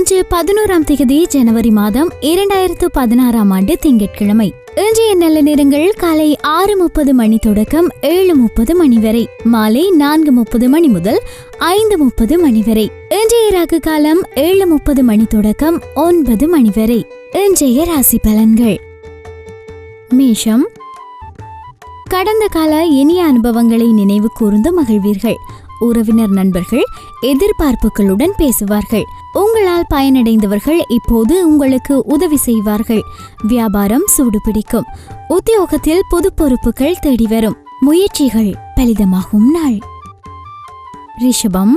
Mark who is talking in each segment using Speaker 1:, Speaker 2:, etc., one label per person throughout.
Speaker 1: பதினோராம் தேதி ஜனவரி மாதம் இரண்டாயிரத்து பதினாறாம் ஆண்டு திங்கட்கிழமை. இன்றைய நல்ல நேரங்கள் காலை ஆறு முப்பது மணி தொடக்கம் ஏழு முப்பது மணி வரை. மாலை நான்கு முப்பது மணி முதல் ஐந்து முப்பது மணி வரை. இன்றைய ராகு காலம் ஏழு முப்பது மணி தொடக்கம் ஒன்பது மணி வரை. இன்றைய ராசி பலன்கள். மேஷம். கடந்த கால இனிய அனுபவங்களை நினைவு கூர்ந்து மகிழ்வீர்கள். உறவினர் நண்பர்கள் எதிர்பார்ப்புகளுடன் பேசுவார்கள். உங்களால் பயனடைந்தவர்கள் இப்போது உங்களுக்கு உதவி செய்வார்கள். வியாபாரம் சூடுபிடிக்கும். உத்தியோகத்தில் புது பொறுப்புகள் தேடி வரும் முயற்சிகள் பலிதமாகும் நாள். ரிஷபம்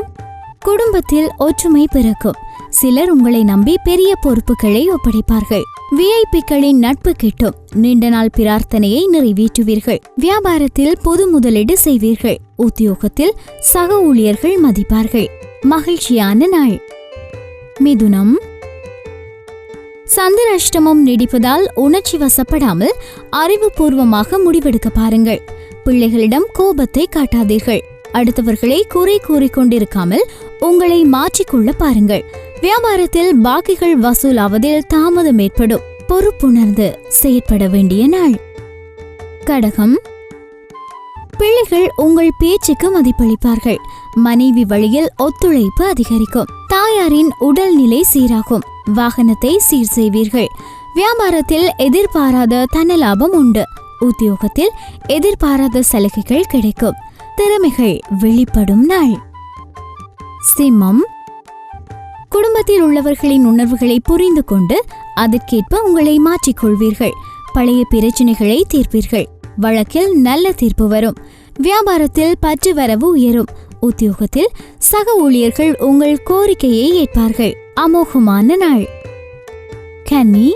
Speaker 1: குடும்பத்தில் ஒற்றுமை பிறக்கும். சிலர் உங்களை நம்பி பெரிய பொறுப்புகளை ஒப்படைப்பார்கள். விஐபிக்களின் நட்பு கிட்டும். நீண்ட நாள் பிரார்த்தனையை நிறைவேற்றுவீர்கள். வியாபாரத்தில் பொது முதலீடு செய்வீர்கள். உத்தியோகத்தில் சக ஊழியர்கள் மதிப்பார்கள். மகிழ்ச்சியான நாள். மிதுனம். சந்திராஷ்டமம் நீடிப்பதால் உணர்ச்சி வசப்படாமல் அறிவுபூர்வமாக முடிவெடுக்க பாருங்கள். பிள்ளைகளிடம் கோபத்தை காட்டாதீர்கள். அடுத்தவர்களை குறை கூறிக்கொண்டிருக்காமல் உங்களை மாற்றிக்கொள்ள பாருங்கள். வியாபாரத்தில் பாக்கிகள் வசூலாவதில் தாமதம் ஏற்படும். பொறுப்புணர்ந்து செயற்பட வேண்டிய நாள். கடகம். பிள்ளைகள் உங்கள் பேச்சுக்கு மதிப்பளிப்பார்கள். மனைவி வழியில் ஒத்துழைப்பு அதிகரிக்கும். தாயாரின் உடல்நிலை சீராகும். வாகனத்தை சீர் செய்வீர்கள். வியாபாரத்தில் எதிர்பாராத தன்னலாபம் உண்டு. உத்தியோகத்தில் எதிர்பாராத சலுகைகள் கிடைக்கும். திறமைகள் வெளிப்படும் நாள். சிம்மம். குடும்பத்தில் உள்ளவர்களின் உணர்வுகளை புரிந்து கொண்டு அதற்கேற்ப உங்களை மாற்றிக்கொள்வீர்கள். பழைய பிரச்சனைகளை தீர்ப்பீர்கள். வழக்கில் நல்ல தீர்ப்பு வரும். வியாபாரத்தில் பற்று வரவு உயரும். உத்தியோகத்தில் சக ஊழியர்கள் உங்கள் கோரிக்கையை ஏற்பார்கள். அமோகமான நாள். கன்னி.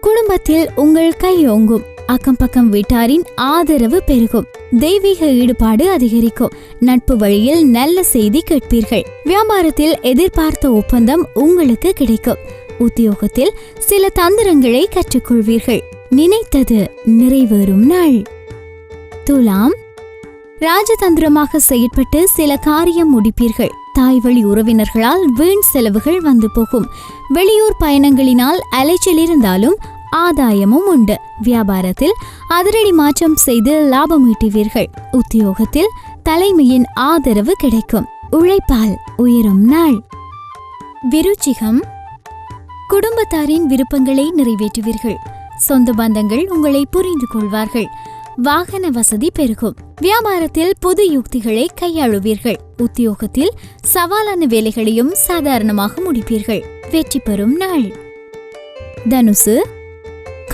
Speaker 1: குடும்பத்தில் உங்கள் கையோங்கும் அக்கம் பக்கம் வீட்டாரின் ஆதரவு பெருகும். தெய்வீக ஈடுபாடு அதிகரிக்கும். நட்பு வழியில் நல்ல செய்தி கேட்பீர்கள். வியாபாரத்தில் எதிர்பார்த்த ஒப்பந்தம் உங்களுக்கு கிடைக்கும். உத்தியோகத்தில் சில தந்திரங்களை கற்றுக்கொள்வீர்கள். நினைத்தது நிறைவேறும் நாள். துலாம். ராஜதந்திரமாக செயற்பட்டு சில காரியம் முடிப்பீர்கள். தாய் வழி உறவினர்களால் வீண் செலவுகள் வந்து போகும். வெளியூர் பயணங்களினால் அலைச்சல் இருந்தாலும் ஆதாயமும் உண்டு. வியாபாரத்தில் அதிரடி மாற்றம் செய்து லாபம் ஈட்டுவீர்கள். உத்தியோகத்தில் தலைமையின் ஆதரவு கிடைக்கும். உழைப்பால் உயரும் நாள். விருச்சிகம். குடும்பத்தாரின் விருப்பங்களை நிறைவேற்றுவீர்கள். சொந்த பந்தங்கள் உங்களை புரிந்து கொள்வார்கள். வாகன வசதி பெருகும். வியாபாரத்தில் புது யுக்திகளை கையாளுவீர்கள். உத்தியோகத்தில் சவாலான வேலைகளையும் சாதாரணமாக முடிப்பீர்கள். வெற்றி பெறும் நாள். தனுசு.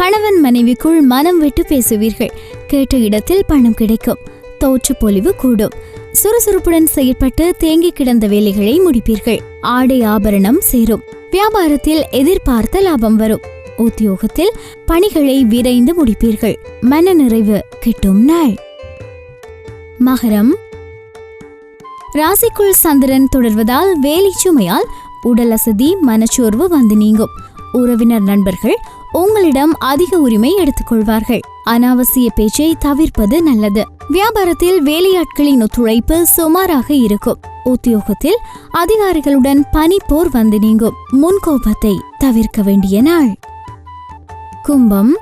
Speaker 1: கணவன் மனைவிக்குள் மனம் விட்டு பேசுவீர்கள். கேட்ட இடத்தில் பணம் கிடைக்கும். தோற்று பொலிவு கூடும். சுறுசுறுப்புடன் செயற்பட்டு தேங்கி கிடந்த வேலைகளை முடிப்பீர்கள். ஆடை ஆபரணம் சேரும். வியாபாரத்தில் எதிர்பார்த்த லாபம் வரும். உத்தியோகத்தில் பணிகளை விரைந்து முடிப்பீர்கள். மன நிறைவு கிட்டும் நாள். மகரம். ராசிக்குள் சந்திரன் தொடர்வதால் வேலை சுமையால் உடல் அசதி மனச்சோர்வு வந்து நீங்கும். உறவினர் நண்பர்கள் உங்களிடம் அதிக உரிமை எடுத்துக்கொள்வார்கள். அனாவசிய பேச்சை தவிர்ப்பது நல்லது. வியாபாரத்தில் வேலையாட்களின் ஒத்துழைப்பு சுமாராக இருக்கும். உத்தியோகத்தில் அதிகாரிகளுடன் பனிப்போர் வந்து நீங்கும். முன்கோபத்தை தவிர்க்க வேண்டிய நாள். கும்பம்.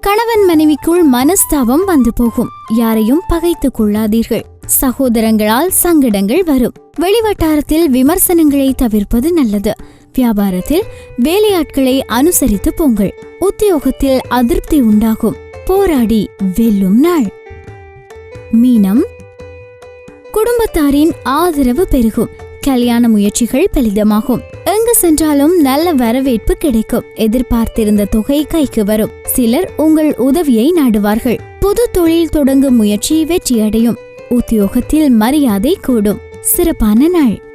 Speaker 1: கணவன் மனைவிக்குள் மனஸ்தாபம் வந்து போகும். யாரையும் பகைத்துக் கொள்ளாதீர்கள். சகோதரங்களால் சங்கடங்கள் வரும். வெளிவட்டாரத்தில் விமர்சனங்களை தவிர்ப்பது நல்லது. வியாபாரத்தில் வேலையாட்களை அனுசரித்து போங்கள். உத்தியோகத்தில் அதிருப்தி உண்டாகும். போராடி வெல்லும் நாள். மீனம். குடும்பத்தாரின் ஆதரவு பெருகும். கல்யாண முயற்சிகள் பலிதமாகும். எங்கு சென்றாலும் நல்ல வரவேற்பு கிடைக்கும். எதிர்பார்த்திருந்த தொகை கைக்கு வரும். சிலர் உங்கள் உதவியை நாடுவார்கள். புது தொழில் தொடங்கும் முயற்சி வெற்றியடையும். உத்தியோகத்தில் மரியாதை கூடும். சிறப்பான நாள்.